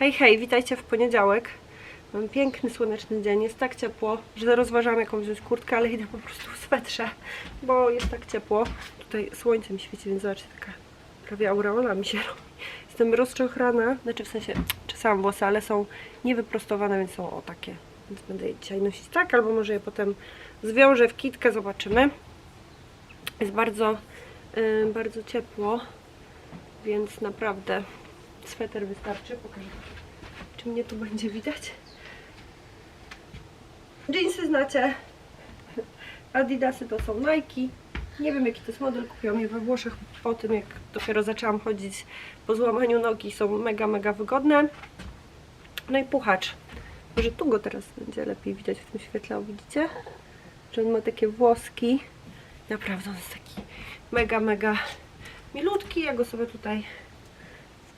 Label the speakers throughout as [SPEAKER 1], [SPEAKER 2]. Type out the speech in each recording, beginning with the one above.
[SPEAKER 1] Hej, hej, witajcie w poniedziałek. Mam piękny, słoneczny dzień, jest tak ciepło, że rozważam jakąś wziąć kurtkę, ale idę po prostu w swetrze, bo jest tak ciepło. Tutaj słońce mi świeci, więc zobaczcie, taka prawie aureola mi się robi. Jestem rozczochrana, znaczy w sensie czesałam włosy, ale są niewyprostowane, więc są o takie. Więc będę je dzisiaj nosić tak, albo może je potem zwiążę w kitkę, zobaczymy. Jest bardzo, yy, bardzo ciepło, więc naprawdę sweter wystarczy. Pokażę, czy mnie tu będzie widać. Jeansy znacie. Adidasy to są Nike. Nie wiem jaki to jest model, kupiłam je we Włoszech po tym jak dopiero zaczęłam chodzić po złamaniu nogi. Są mega, mega wygodne. No i puchacz. Może tu go teraz będzie lepiej widać w tym świetle, o widzicie? Że on ma takie włoski. Naprawdę on jest taki mega, mega milutki. Ja go sobie tutaj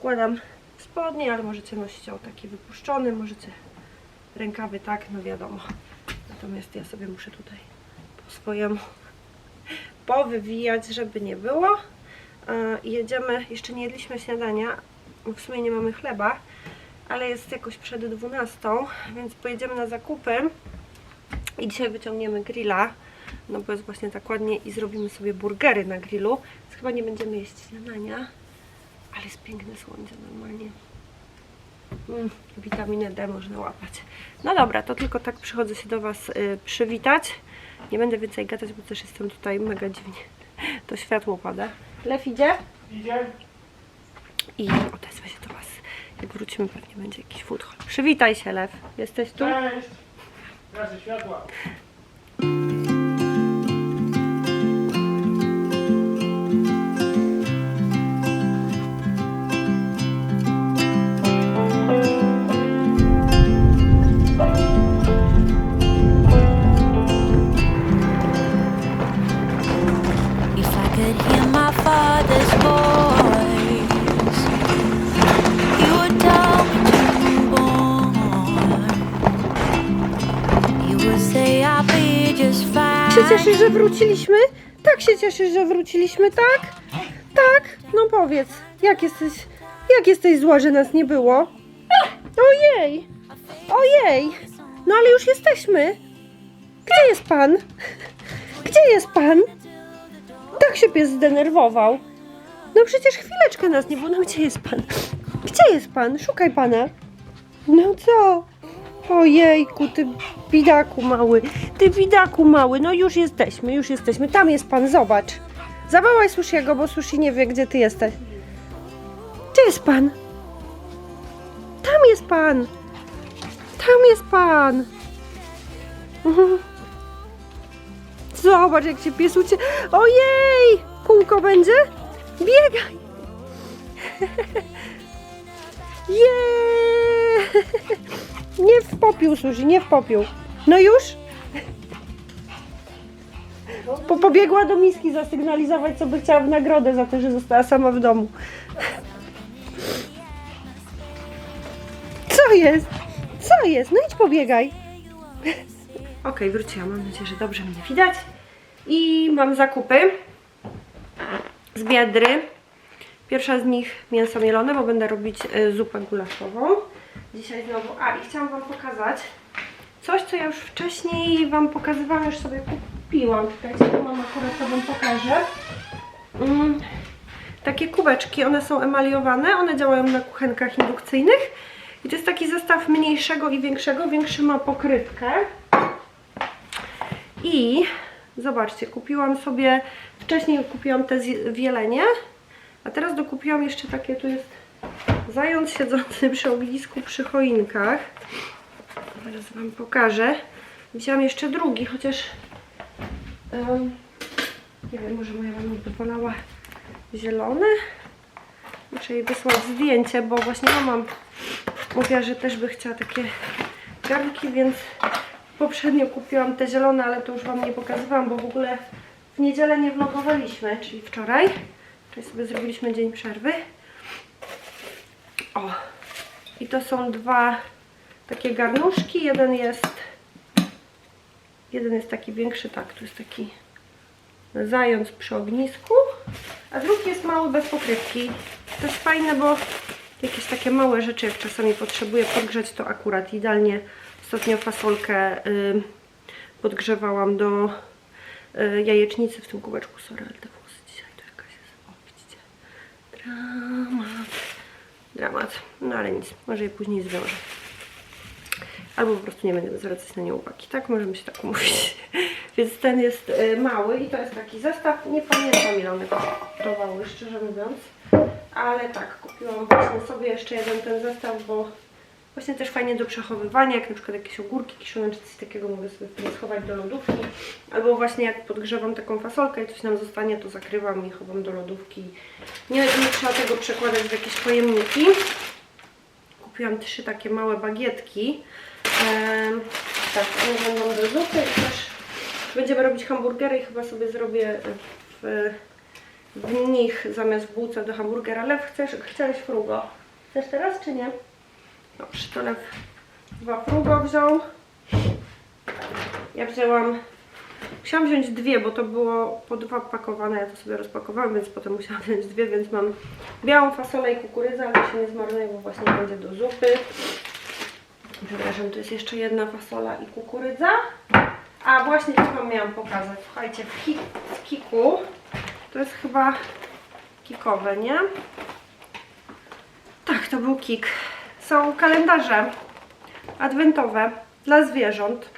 [SPEAKER 1] wkładam spodnie, ale możecie nosić o taki wypuszczony, możecie rękawy tak, no wiadomo. Natomiast ja sobie muszę tutaj po swojemu powywijać, żeby nie było. E, jedziemy, jeszcze nie jedliśmy śniadania, w sumie nie mamy chleba, ale jest jakoś przed 12, więc pojedziemy na zakupy i dzisiaj wyciągniemy grilla, no bo jest właśnie tak ładnie i zrobimy sobie burgery na grillu, więc chyba nie będziemy jeść śniadania, ale jest piękne słońce normalnie. Mm, witaminę D można łapać. No dobra, to tylko tak przychodzę się do Was y, przywitać. Nie będę więcej gadać, bo też jestem tutaj mega dziwnie. To światło pada. Lew idzie
[SPEAKER 2] Idzie?
[SPEAKER 1] i odezwę się do Was. Jak wrócimy, pewnie będzie jakiś food hall. Przywitaj się, Lew. Jesteś tu?
[SPEAKER 2] Cześć! Razy światła.
[SPEAKER 1] Że wróciliśmy, tak? Tak? No powiedz, jak jesteś, jak jesteś zła, że nas nie było? Ojej! Ojej! No ale już jesteśmy. Gdzie jest pan? Gdzie jest pan? Tak się pies zdenerwował. No przecież chwileczkę nas nie było. No gdzie jest pan? Gdzie jest pan? Szukaj pana. No co? Ojejku, ty bidaku mały, ty bidaku mały, no już jesteśmy, już jesteśmy. Tam jest pan, zobacz. Zawołaj Sushiego, bo Sushi nie wie, gdzie ty jesteś. Gdzie jest pan? Tam jest pan. Tam jest pan. Zobacz, jak się pies ucie... Ojej! Kółko będzie? Biegaj! Jeee! Nie w popiół, Suzy, nie w popiół. No już? Po, pobiegła do miski zasygnalizować, co by chciała w nagrodę za to, że została sama w domu. Co jest? Co jest? No idź pobiegaj. Okej, wróciłam. Mam nadzieję, że dobrze mnie widać. I mam zakupy z Biedry. Pierwsza z nich mięso mielone, bo będę robić y, zupę gulaszową. Dzisiaj znowu. A, i chciałam Wam pokazać coś, co ja już wcześniej Wam pokazywałam, już sobie kupiłam. Czekajcie, tu mam akurat, to Wam pokażę. Mm, takie kubeczki, one są emaliowane, one działają na kuchenkach indukcyjnych. I to jest taki zestaw mniejszego i większego. Większy ma pokrywkę. I zobaczcie, kupiłam sobie, wcześniej kupiłam te wielenie, a teraz dokupiłam jeszcze takie, tu jest zając siedzący przy ognisku przy choinkach. Zaraz Wam pokażę. Wzięłam jeszcze drugi, chociaż em, nie wiem, może moja mama by wolała zielone. Muszę jej wysłać zdjęcie, bo właśnie mama mówiła, że też by chciała takie garnki, więc poprzednio kupiłam te zielone, ale to już Wam nie pokazywałam, bo w ogóle w niedzielę nie vlogowaliśmy, czyli wczoraj. Czyli sobie zrobiliśmy dzień przerwy. O! I to są dwa takie garnuszki. Jeden jest jeden jest taki większy, tak, tu jest taki zając przy ognisku, a drugi jest mały bez pokrywki. To jest fajne, bo jakieś takie małe rzeczy, jak czasami potrzebuję podgrzać, to akurat idealnie ostatnio fasolkę y, podgrzewałam do y, jajecznicy w tym kubeczku. Sorry, ale te włosy dzisiaj to jakaś jest, o widzicie, dramat, dramat, no ale nic, może je później zwiążę. Albo po prostu nie będę zwracać na nie uwagi, tak? Możemy się tak umówić. Więc ten jest y, mały i to jest taki zestaw. Nie pamiętam ile one kosztowały, szczerze mówiąc. Ale tak, kupiłam właśnie sobie jeszcze jeden ten zestaw, bo właśnie też fajnie do przechowywania, jak na przykład jakieś ogórki kiszone czy coś takiego mogę sobie schować do lodówki. Albo właśnie jak podgrzewam taką fasolkę i coś nam zostanie, to zakrywam i chowam do lodówki. Nie, nie trzeba tego przekładać w jakieś pojemniki. Kupiłam trzy takie małe bagietki. Tak, one będą do zupy i też będziemy robić hamburgery i chyba sobie zrobię w, w nich zamiast bułce do hamburgera. Lew, chcesz, chciałeś frugo. Chcesz teraz czy nie? To Lew dwa frugo wziął. Ja wzięłam, musiałam wziąć dwie, bo to było po dwa pakowane, ja to sobie rozpakowałam, więc potem musiałam wziąć dwie, więc mam białą fasolę i kukurydzę, ale się nie zmarnuje, bo właśnie będzie do zupy. Przepraszam, tu jest jeszcze jedna fasola i kukurydza. A właśnie to Wam miałam pokazać. Słuchajcie, w, ki w kiku to jest chyba kikowe, nie? Tak, to był kik. Są kalendarze adwentowe dla zwierząt.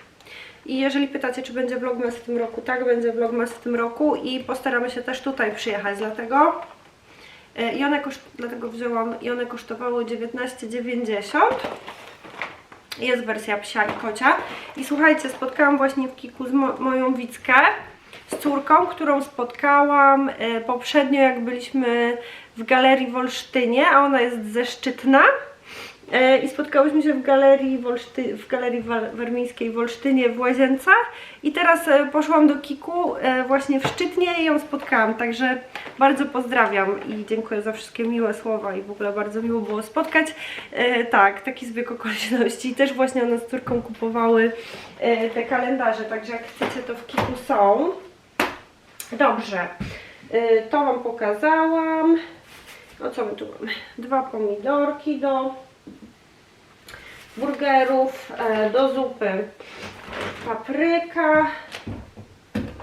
[SPEAKER 1] I jeżeli pytacie, czy będzie vlogmas w tym roku, tak, będzie vlogmas w tym roku i postaramy się też tutaj przyjechać, dlatego e, i one koszt... dlatego wzięłam i one kosztowały 19,90 jest wersja psia i kocia. I słuchajcie, spotkałam właśnie w Kiku mo moją Wickę, z córką, którą spotkałam e, poprzednio, jak byliśmy w galerii w Olsztynie, a ona jest ze Szczytna. E, I spotkałyśmy się w galerii, w, Olszty w galerii Wa- warmińskiej w Olsztynie w Łazience i teraz e, poszłam do Kiku e, właśnie w Szczytnie i ją spotkałam, także bardzo pozdrawiam i dziękuję za wszystkie miłe słowa i w ogóle bardzo miło było spotkać. Tak, taki zbieg okoliczności też właśnie one z córką kupowały te kalendarze, także jak chcecie to w Kiku są. Dobrze, to Wam pokazałam. O co my tu mamy? Dwa pomidorki do burgerów, e, do zupy papryka,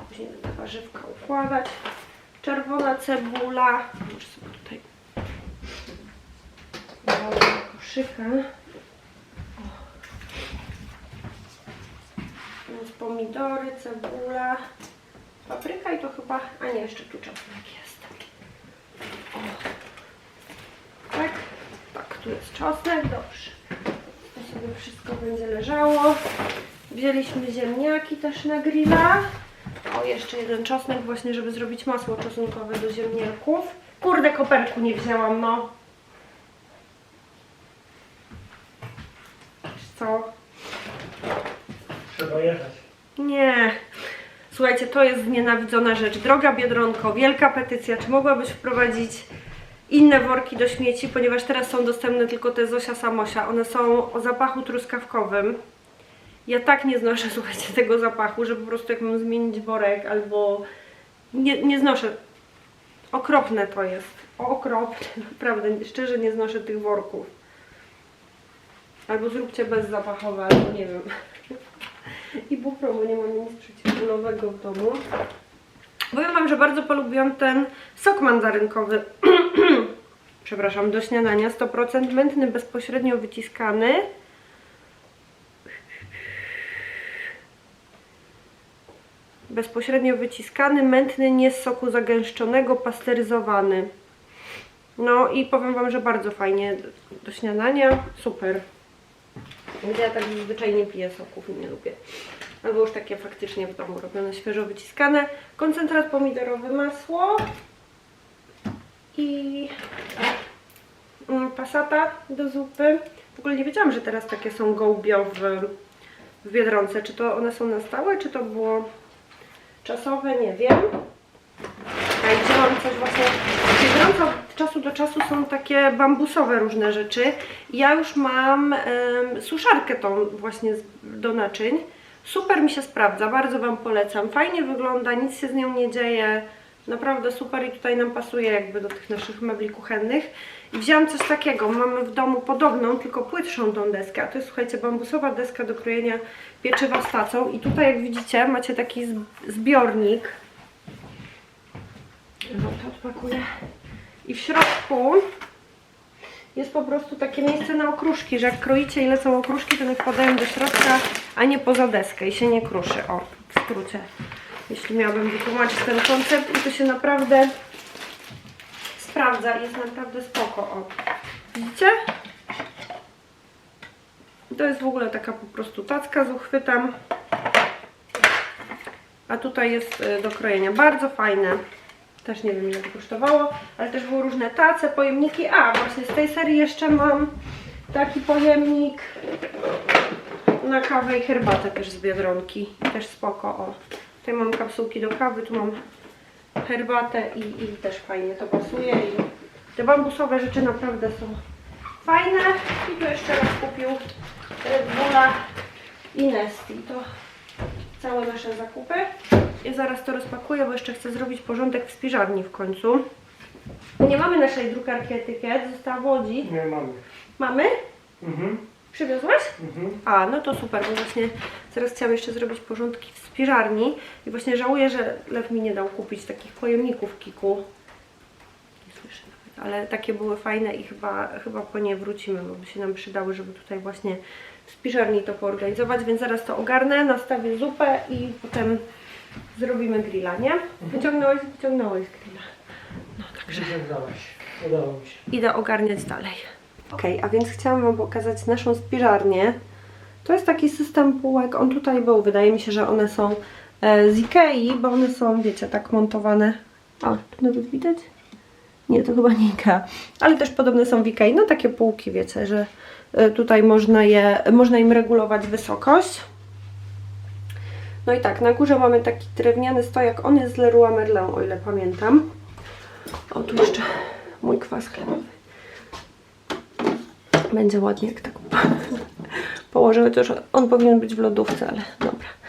[SPEAKER 1] później będę warzywka układać, czerwona cebula, może sobie tutaj koszyka. Więc pomidory, cebula, papryka i to chyba, a nie, jeszcze tu czosnek jest. O. Tak, tak, tu jest czosnek, dobrze. Sobie wszystko będzie leżało. Wzięliśmy ziemniaki też na grilla. O, jeszcze jeden czosnek właśnie, żeby zrobić masło czosnkowe do ziemniaków. Kurde, koperku nie wzięłam, no. Wiesz co?
[SPEAKER 2] Trzeba jechać.
[SPEAKER 1] Nie. Słuchajcie, to jest znienawidzona rzecz. Droga Biedronko, wielka petycja. Czy mogłabyś wprowadzić inne worki do śmieci, ponieważ teraz są dostępne tylko te Zosia Samosia. One są o zapachu truskawkowym. Ja tak nie znoszę, słuchajcie, tego zapachu, że po prostu jak mam zmienić worek albo... Nie, nie znoszę. Okropne to jest. Okropne. Naprawdę, szczerze nie znoszę tych worków. Albo zróbcie bezzapachowe, albo nie wiem. I bupromu nie mam nic przeciwbólowego w domu. Powiem Wam, że bardzo polubiłam ten sok mandarynkowy. Przepraszam, do śniadania 100% mętny, bezpośrednio wyciskany. Bezpośrednio wyciskany, mętny, nie z soku zagęszczonego, pasteryzowany. No i powiem Wam, że bardzo fajnie do śniadania. Super. Ja tak zazwyczaj nie piję soków i nie lubię. Albo już takie faktycznie w domu robione, świeżo wyciskane. Koncentrat pomidorowy, masło i pasata do zupy. W ogóle nie wiedziałam, że teraz takie są gołbio w, Biedronce. Czy to one są na stałe, czy to było czasowe, nie wiem. A i wzięłam coś właśnie w Biedronce od czasu do czasu są takie bambusowe różne rzeczy. Ja już mam suszarkę tą właśnie do naczyń. Super mi się sprawdza, bardzo Wam polecam. Fajnie wygląda, nic się z nią nie dzieje. Naprawdę super i tutaj nam pasuje jakby do tych naszych mebli kuchennych. I coś takiego, mamy w domu podobną, tylko płytszą tą deskę. A to jest, słuchajcie, bambusowa deska do krojenia pieczywa z tacą. I tutaj, jak widzicie, macie taki zb- zbiornik. No to odpakuję. I w środku jest po prostu takie miejsce na okruszki, że jak kroicie i lecą okruszki, to one wpadają do środka, a nie poza deskę i się nie kruszy. O, w skrócie. Jeśli miałabym wytłumaczyć ten koncept i to się naprawdę sprawdza i jest naprawdę spoko. O, widzicie? To jest w ogóle taka po prostu tacka z uchwytem. A tutaj jest y, do krojenia. Bardzo fajne. Też nie wiem ile to kosztowało, ale też były różne tace, pojemniki. A, właśnie z tej serii jeszcze mam taki pojemnik na kawę i herbatę też z Biedronki. Też spoko, o. Tutaj mam kapsułki do kawy, tu mam herbatę i, i też fajnie to pasuje. I te bambusowe rzeczy naprawdę są fajne. I tu jeszcze raz kupił Red Bulla i Nesti. To całe nasze zakupy. Ja zaraz to rozpakuję, bo jeszcze chcę zrobić porządek w spiżarni w końcu. Nie mamy naszej drukarki etykiet, została w Łodzi.
[SPEAKER 2] Nie mamy.
[SPEAKER 1] Mamy?
[SPEAKER 2] Mhm.
[SPEAKER 1] Przywiozłaś?
[SPEAKER 2] Mhm.
[SPEAKER 1] A, no to super, bo właśnie zaraz chciałam jeszcze zrobić porządki w spiżarni i właśnie żałuję, że Lew mi nie dał kupić takich pojemników Kiku. Nie słyszę nawet, ale takie były fajne i chyba, chyba po nie wrócimy, bo by się nam przydały, żeby tutaj właśnie w spiżarni to poorganizować, więc zaraz to ogarnę, nastawię zupę i potem zrobimy grilla, nie? Wyciągnąłeś, wyciągnąłeś grilla. No także.
[SPEAKER 2] Udało mi się.
[SPEAKER 1] idę ogarniać dalej. Ok, a więc chciałam Wam pokazać naszą spiżarnię. To jest taki system półek, on tutaj był, wydaje mi się, że one są e, z Ikei, bo one są, wiecie, tak montowane. O, tu nawet widać? Nie, to chyba nie Ikea, ale też podobne są w Ikei. No takie półki, wiecie, że e, tutaj można, je, można im regulować wysokość. No i tak, na górze mamy taki drewniany stojak, on jest z Leroy Merlin, o ile pamiętam. O, tu jeszcze mój kwas chlebowy. Będzie ładnie, jak tak położę, chociaż on powinien być w lodówce, ale dobra.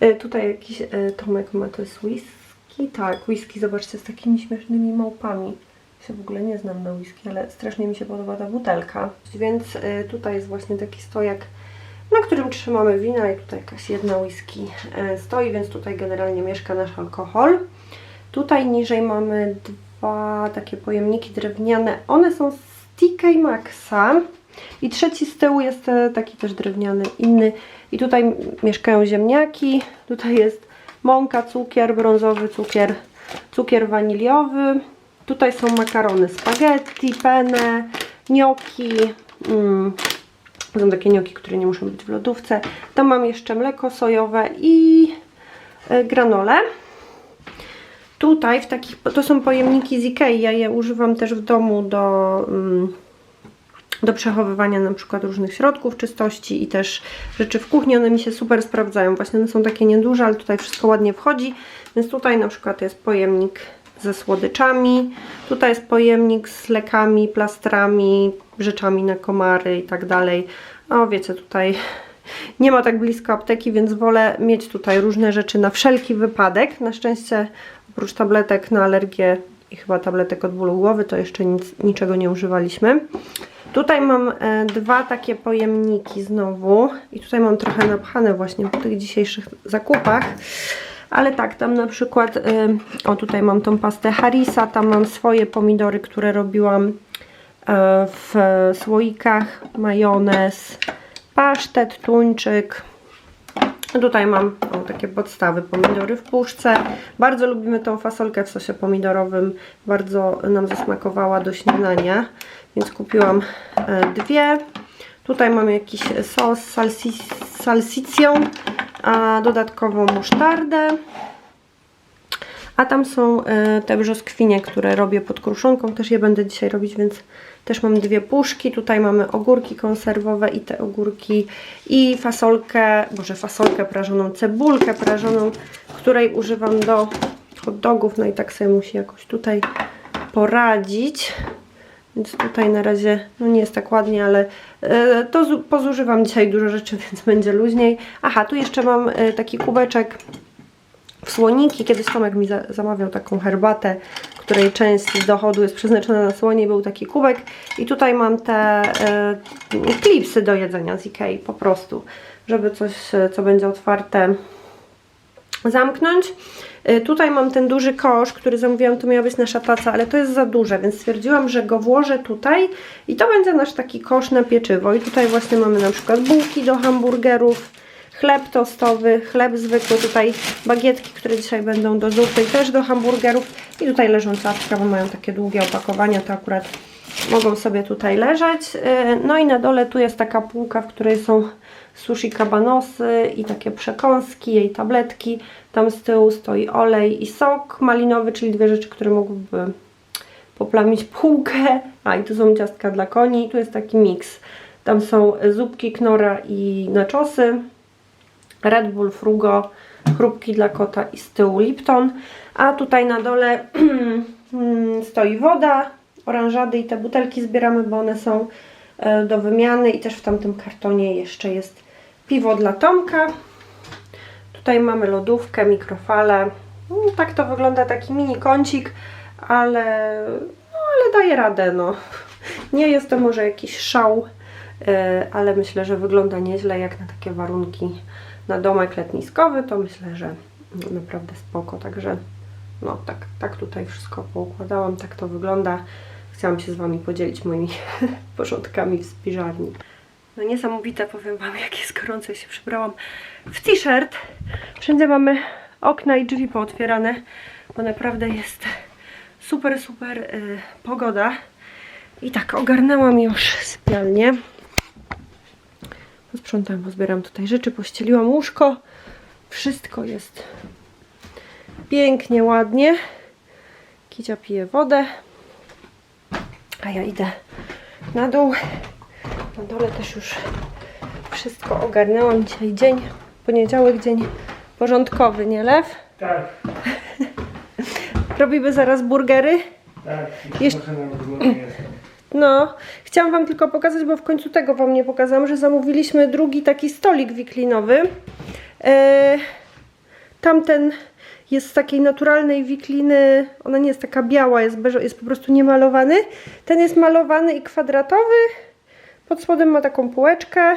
[SPEAKER 1] E, Tutaj jakiś e, Tomek ma, to jest whisky. Tak, whisky, zobaczcie, z takimi śmiesznymi małpami. Ja się w ogóle nie znam na whisky, ale strasznie mi się podoba ta butelka. Więc e, tutaj jest właśnie taki stojak, na którym trzymamy wina i tutaj jakaś jedna whisky stoi, więc tutaj generalnie mieszka nasz alkohol. Tutaj niżej mamy dwa takie pojemniki drewniane. One są z TK Maxa. I trzeci z tyłu jest e, taki też drewniany, inny. I tutaj mieszkają ziemniaki. Tutaj jest mąka, cukier, brązowy cukier, cukier waniliowy. Tutaj są makarony spaghetti, penne, gnocchi. Mm. Są takie gnocchi, które nie muszą być w lodówce. Tam mam jeszcze mleko sojowe i e, granole. Tutaj w takich, to są pojemniki z Ikei, ja je używam też w domu do, mm, do przechowywania na przykład różnych środków czystości i też rzeczy w kuchni, one mi się super sprawdzają, właśnie one są takie nieduże, ale tutaj wszystko ładnie wchodzi, więc tutaj na przykład jest pojemnik ze słodyczami, tutaj jest pojemnik z lekami, plastrami, rzeczami na komary i tak dalej, o wiecie, tutaj nie ma tak blisko apteki, więc wolę mieć tutaj różne rzeczy na wszelki wypadek. Na szczęście oprócz tabletek na alergię i chyba tabletek od bólu głowy, to jeszcze nic, niczego nie używaliśmy. Tutaj mam e, dwa takie pojemniki znowu i tutaj mam trochę napchane właśnie po tych dzisiejszych zakupach. Ale tak, tam na przykład, e, o tutaj mam tą pastę Harisa, tam mam swoje pomidory, które robiłam e, w słoikach, majonez, pasztet, tuńczyk. Tutaj mam o, takie podstawy, pomidory w puszce. Bardzo lubimy tą fasolkę w sosie pomidorowym. Bardzo nam zasmakowała do śniadania, więc kupiłam e, dwie. Tutaj mam jakiś sos z salsi, salsicją, a dodatkową musztardę. A tam są e, te brzoskwinie, które robię pod kruszonką. Też je będę dzisiaj robić, więc też mam dwie puszki. Tutaj mamy ogórki konserwowe i te ogórki i fasolkę, może fasolkę prażoną, cebulkę prażoną, której używam do hot dogów. No i tak sobie musi jakoś tutaj poradzić. Więc tutaj na razie no nie jest tak ładnie, ale e, to zu- pozużywam dzisiaj dużo rzeczy, więc będzie luźniej. Aha, tu jeszcze mam e, taki kubeczek słoniki. Kiedyś Tomek mi za zamawiał taką herbatę, której część z dochodu jest przeznaczona na słonie. Był taki kubek. I tutaj mam te e, klipsy do jedzenia z Ikei po prostu, żeby coś, e, co będzie otwarte, zamknąć. Y, Tutaj mam ten duży kosz, który zamówiłam, to miała być nasza taca, ale to jest za duże, więc stwierdziłam, że go włożę tutaj i to będzie nasz taki kosz na pieczywo. I tutaj właśnie mamy na przykład bułki do hamburgerów, chleb tostowy, chleb zwykły, tutaj bagietki, które dzisiaj będą do zupy i też do hamburgerów. I tutaj leżą ciastka, bo mają takie długie opakowania, to akurat mogą sobie tutaj leżeć. Y, No i na dole tu jest taka półka, w której są sushi kabanosy i takie przekąski, jej tabletki. Tam z tyłu stoi olej i sok malinowy, czyli dwie rzeczy, które mogłyby poplamić półkę. A i tu są ciastka dla koni. Tu jest taki miks. Tam są zupki, knora i naczosy. Red Bull, Frugo, chrupki dla kota i z tyłu Lipton. A tutaj na dole mm, stoi woda, oranżady i te butelki zbieramy, bo one są e, do wymiany i też w tamtym kartonie jeszcze jest piwo dla Tomka. Tutaj mamy lodówkę, mikrofalę. No, tak to wygląda taki mini kącik, ale, no, ale daje radę. No. Nie jest to może jakiś szał, e, ale myślę, że wygląda nieźle jak na takie warunki na domek letniskowy, to myślę, że naprawdę spoko. Także no tak, tak tutaj wszystko poukładałam, tak to wygląda. Chciałam się z Wami podzielić moimi porządkami w spiżarni. No niesamowite, powiem Wam, jak jest gorąco. Się przebrałam w t-shirt. Wszędzie mamy okna i drzwi pootwierane, bo naprawdę jest super, super y, pogoda. I tak, ogarnęłam już sypialnię. Posprzątam, pozbieram tutaj rzeczy, pościeliłam łóżko. Wszystko jest pięknie, ładnie. Kicia pije wodę. A ja idę na dół. Na dole też już wszystko ogarnęłam. Dzisiaj dzień, poniedziałek, dzień porządkowy, nie Lew?
[SPEAKER 2] Tak,
[SPEAKER 1] Robimy zaraz burgery.
[SPEAKER 2] tak.
[SPEAKER 1] Jeszcze- No, chciałam Wam tylko pokazać, bo w końcu tego Wam nie pokazałam, że zamówiliśmy drugi taki stolik wiklinowy. E, tamten jest z takiej naturalnej wikliny, ona nie jest taka biała, jest, jest po prostu niemalowany. Ten jest malowany i kwadratowy. Pod spodem ma taką półeczkę.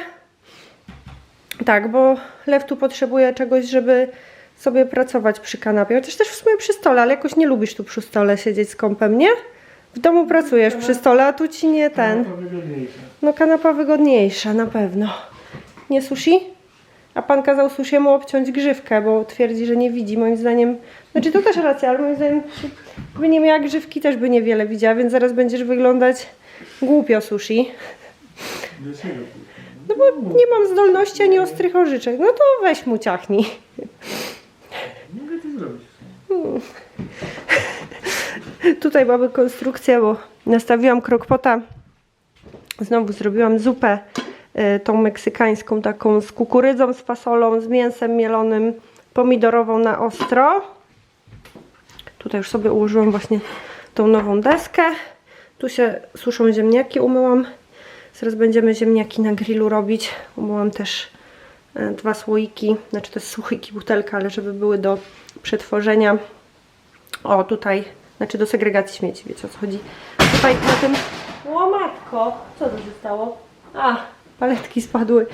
[SPEAKER 1] Tak, bo Lew tu potrzebuje czegoś, żeby sobie pracować przy kanapie. Chociaż też w sumie przy stole, ale jakoś nie lubisz tu przy stole siedzieć z kąpem, nie? W domu pracujesz przy stole, a tu ci nie ten.
[SPEAKER 2] To wygodniejsze.
[SPEAKER 1] No kanapa wygodniejsza, na pewno. Nie sushi? A pan kazał sushiemu obciąć grzywkę, bo twierdzi, że nie widzi. Moim zdaniem, znaczy to też racja, ale moim zdaniem, gdyby nie miała grzywki, też by niewiele widziała, więc zaraz będziesz wyglądać głupio sushi.
[SPEAKER 2] Dlaczego?
[SPEAKER 1] No bo nie mam zdolności ani ostrych orzyczek. No to weź mu ciachnij.
[SPEAKER 2] Mogę to zrobić.
[SPEAKER 1] Tutaj mamy konstrukcję, bo nastawiłam krokpota. Znowu zrobiłam zupę y, tą meksykańską, taką z kukurydzą, z fasolą, z mięsem mielonym, pomidorową na ostro. Tutaj już sobie ułożyłam właśnie tą nową deskę. Tu się suszą ziemniaki, umyłam. Zaraz będziemy ziemniaki na grillu robić. Umyłam też e, dwa słoiki, znaczy to jest butelka, ale żeby były do przetworzenia. O, tutaj, znaczy do segregacji śmieci, wiecie o co chodzi. Tutaj na tym... O matko, co to się stało? A, paletki spadły.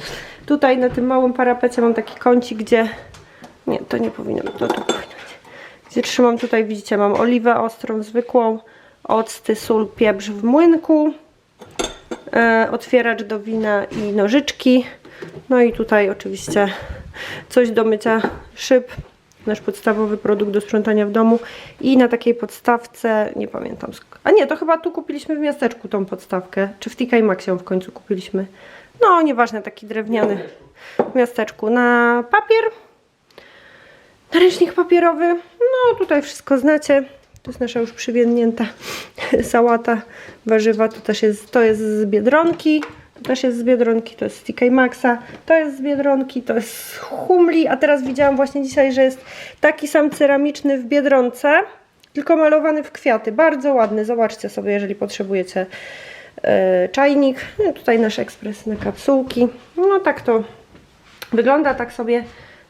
[SPEAKER 1] Tutaj na tym małym parapecie mam taki kącik, gdzie... Nie, to nie powinno być, to tu powinno być. Gdzie trzymam tutaj, widzicie, mam oliwę ostrą, zwykłą, octy, sól, pieprz w młynku, e, otwieracz do wina i nożyczki. No i tutaj oczywiście coś do mycia szyb, nasz podstawowy produkt do sprzątania w domu. I na takiej podstawce, nie pamiętam, a nie, to chyba tu kupiliśmy w miasteczku tą podstawkę, czy w TK Maxie ją w końcu kupiliśmy. No, nieważne, taki drewniany w miasteczku. Na papier, Ręcznik papierowy. No tutaj wszystko znacie. To jest nasza już przywiędnięta sałata, warzywa. To też jest, to jest z Biedronki. To też jest z Biedronki, to jest z TK Maxa. To jest z Biedronki, to jest z Humli. A teraz widziałam właśnie dzisiaj, że jest taki sam ceramiczny w Biedronce, tylko malowany w kwiaty. Bardzo ładny. Zobaczcie sobie, jeżeli potrzebujecie e, czajnik. No, tutaj nasz ekspres na kapsułki. No tak to wygląda, tak sobie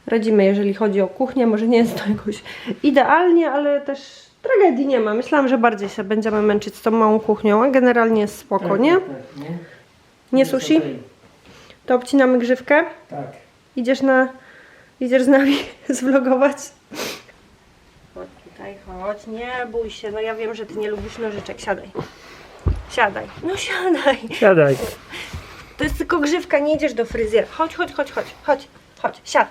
[SPEAKER 1] radzimy, jeżeli chodzi o kuchnię. Może nie jest to jakoś idealnie, ale też tragedii nie ma. Myślałam, że bardziej się będziemy męczyć z tą małą kuchnią, a generalnie jest spoko,
[SPEAKER 2] Tak,
[SPEAKER 1] nie?
[SPEAKER 2] No.
[SPEAKER 1] Nie
[SPEAKER 2] Jest
[SPEAKER 1] sushi?
[SPEAKER 2] okej.
[SPEAKER 1] To obcinamy grzywkę.
[SPEAKER 2] Tak.
[SPEAKER 1] Idziesz na... Idziesz z nami zvlogować? Chodź tutaj, chodź, nie bój się. No ja wiem, że ty nie lubisz nożyczek. Siadaj. Siadaj. No siadaj.
[SPEAKER 2] Siadaj.
[SPEAKER 1] To jest tylko grzywka, nie idziesz do fryzjera. Chodź, chodź, chodź, chodź, chodź, chodź. Siad.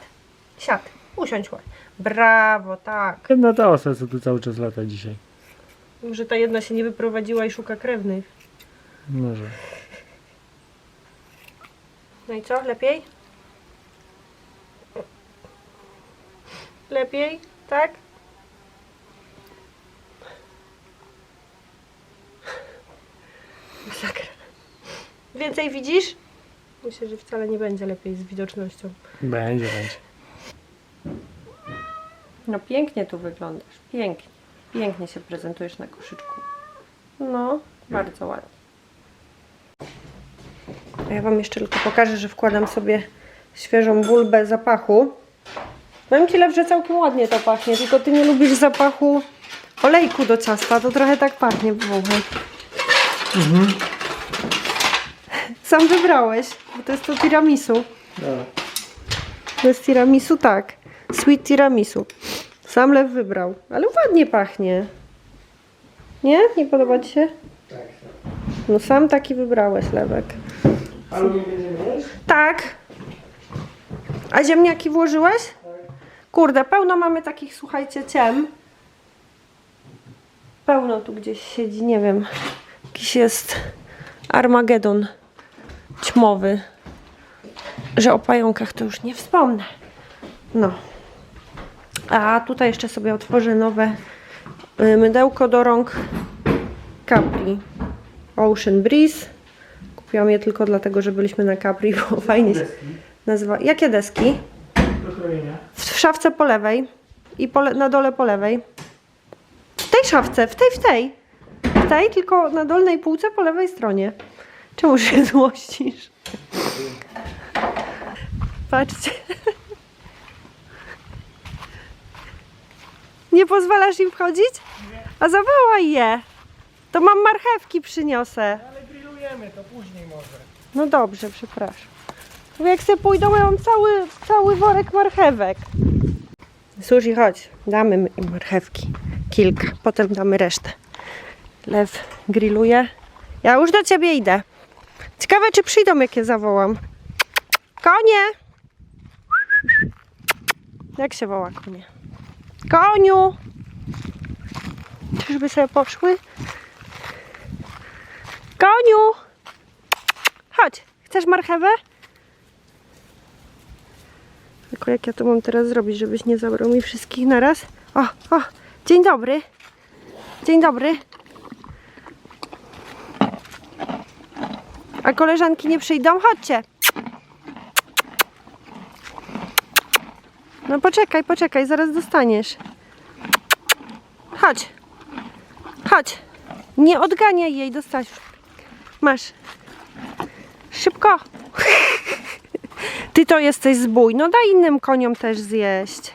[SPEAKER 1] Siad. Usiądź. chodź. Brawo, tak.
[SPEAKER 2] Jedna ta osa, co tu cały czas lata dzisiaj.
[SPEAKER 1] Może ta jedna się nie wyprowadziła i szuka krewnych.
[SPEAKER 2] Może.
[SPEAKER 1] No i co? Lepiej? Lepiej? Tak? Masakra. Więcej widzisz? Myślę, że wcale nie będzie lepiej z widocznością.
[SPEAKER 2] Będzie, będzie.
[SPEAKER 1] No pięknie tu wyglądasz. Pięknie. Pięknie się prezentujesz na koszyczku. No, bardzo ładnie. Ja Wam jeszcze tylko pokażę, że wkładam sobie świeżą bulbę zapachu. Powiem Ci, Lew, że całkiem ładnie to pachnie, tylko Ty nie lubisz zapachu olejku do ciasta, to trochę tak pachnie, wąchaj. Sam wybrałeś, bo to jest to tiramisu.
[SPEAKER 2] Dobra.
[SPEAKER 1] To jest tiramisu, tak. Sweet tiramisu. Sam lew wybrał, ale ładnie pachnie. Nie? Nie podoba Ci się?
[SPEAKER 2] Tak, tak.
[SPEAKER 1] No sam taki wybrałeś, lewek.
[SPEAKER 2] Będziemy jeść?
[SPEAKER 1] Tak. A ziemniaki włożyłeś? Kurde, pełno mamy takich, słuchajcie, ciem. Pełno tu gdzieś siedzi, nie wiem. Jakiś jest Armagedon ćmowy. Że o pająkach to już nie wspomnę. No. A tutaj jeszcze sobie otworzę nowe y, mydełko do rąk Capri Ocean Breeze. Kupiłam je tylko dlatego, że byliśmy na Capri, bo fajnie się nazywa. Jakie deski? W szafce po lewej i po le- na dole po lewej. W tej szafce, w tej, w tej. W tej, tylko na dolnej półce po lewej stronie. Czemu się złościsz? Patrzcie. Nie pozwalasz im wchodzić? A zawołaj je. To mam marchewki przyniosę.
[SPEAKER 2] Grillujemy, to później może.
[SPEAKER 1] No dobrze, przepraszam. Bo jak se pójdą, ja mam cały, cały worek marchewek. Sushi, chodź, damy marchewki. Kilka, potem damy resztę. Lew grilluje. Ja już do ciebie idę. Ciekawe, czy przyjdą, jak je zawołam. Konie! Jak się woła konie? Koniu! Czyżby sobie poszły? Koniu! Chodź, chcesz marchewę? Tylko jak ja to mam teraz zrobić, żebyś nie zabrał mi wszystkich naraz? O, o, dzień dobry. Dzień dobry. A koleżanki nie przyjdą? Chodźcie. No poczekaj, poczekaj, zaraz dostaniesz. Chodź. Chodź. Nie odganiaj jej, dostać. Masz. Szybko. Ty to jesteś zbój. No daj innym koniom też zjeść.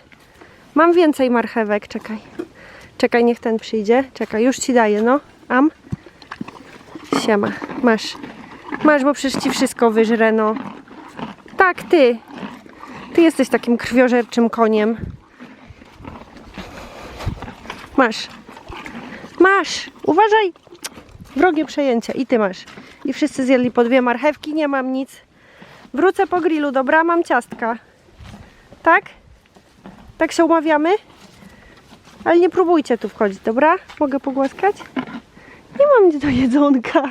[SPEAKER 1] Mam więcej marchewek, czekaj. Czekaj, niech ten przyjdzie. Czekaj, już ci daję, no. Am. Siema, masz. Masz, bo przecież ci wszystko wyżre, no. Tak, ty. Ty jesteś takim krwiożerczym koniem. Masz. Masz. Uważaj. Wrogie przejęcia. I ty masz. I wszyscy zjedli po dwie marchewki. Nie mam nic. Wrócę po grillu, dobra? Mam ciastka. Tak? Tak się umawiamy? Ale nie próbujcie tu wchodzić, dobra? Mogę pogłaskać? Nie mam nic do jedzonka.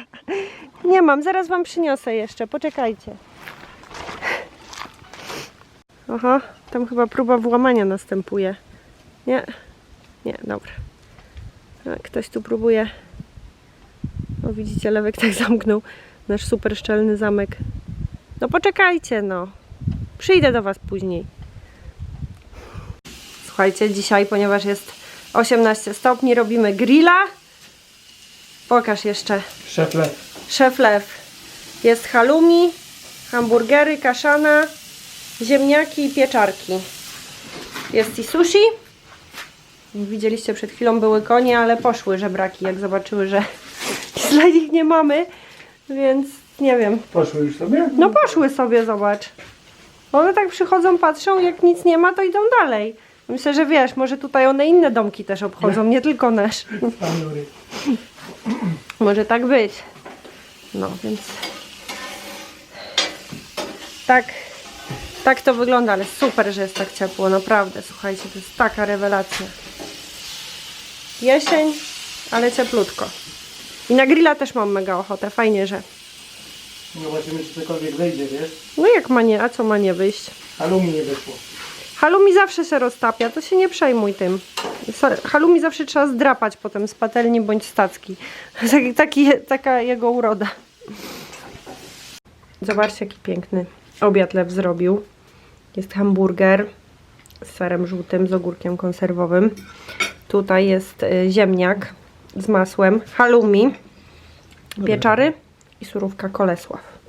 [SPEAKER 1] Nie mam, zaraz wam przyniosę jeszcze, poczekajcie. Aha, tam chyba próba włamania następuje. Nie? Nie, dobra. Ktoś tu próbuje. Widzicie, lewek tak zamknął nasz super szczelny zamek. No poczekajcie, no. Przyjdę do Was później. Słuchajcie, dzisiaj, ponieważ jest 18 stopni, robimy grilla. Pokaż jeszcze.
[SPEAKER 2] Szef lew.
[SPEAKER 1] Szef lew. Jest halloumi, hamburgery, kaszana, ziemniaki i pieczarki. Jest i sushi. Widzieliście przed chwilą były konie, ale poszły żebraki, jak zobaczyły, że dla nich nie mamy. Więc nie wiem.
[SPEAKER 2] Poszły już sobie?
[SPEAKER 1] No poszły sobie, zobacz. One tak przychodzą, patrzą, jak nic nie ma, to idą dalej. Myślę, że wiesz, może tutaj one inne domki też obchodzą, nie tylko nasz. Może tak być. No, więc tak, tak to wygląda, ale super, że jest tak ciepło, naprawdę. Słuchajcie, to jest taka rewelacja. Jesień, ale cieplutko. I na grilla też mam mega ochotę, fajnie, że.
[SPEAKER 2] Zobaczymy, czy cokolwiek wejdzie, wiesz?
[SPEAKER 1] No jak ma nie, a co ma nie wyjść?
[SPEAKER 2] Alumi nie wyszło.
[SPEAKER 1] Halumi zawsze się roztapia, to się nie przejmuj tym. Halumi zawsze trzeba zdrapać potem z patelni bądź stacki. Taki, taki, taka jego uroda. Zobaczcie, jaki piękny obiad Lew zrobił. Jest hamburger z serem żółtym, z ogórkiem konserwowym. Tutaj jest y, ziemniak z masłem, halumi, pieczary i surówka kolesław.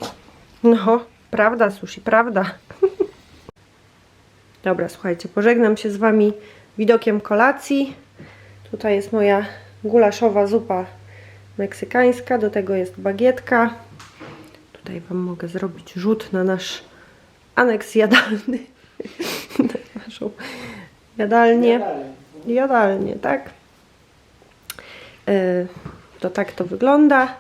[SPEAKER 1] No, prawda sushi, prawda. Dobra, słuchajcie, pożegnam się z Wami widokiem kolacji. Tutaj jest moja gulaszowa zupa meksykańska, do tego jest bagietka. Tutaj Wam mogę zrobić rzut na nasz aneks jadalny. na naszą jadalnię.
[SPEAKER 2] Dalej.
[SPEAKER 1] Jadalnie, tak? Yy, To tak to wygląda.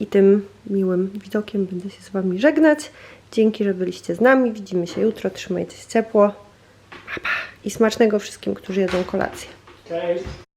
[SPEAKER 1] I tym miłym widokiem będę się z Wami żegnać. Dzięki, że byliście z nami. Widzimy się jutro. Trzymajcie się ciepło. Pa, pa. I smacznego wszystkim, którzy jedzą kolację.
[SPEAKER 2] Cześć.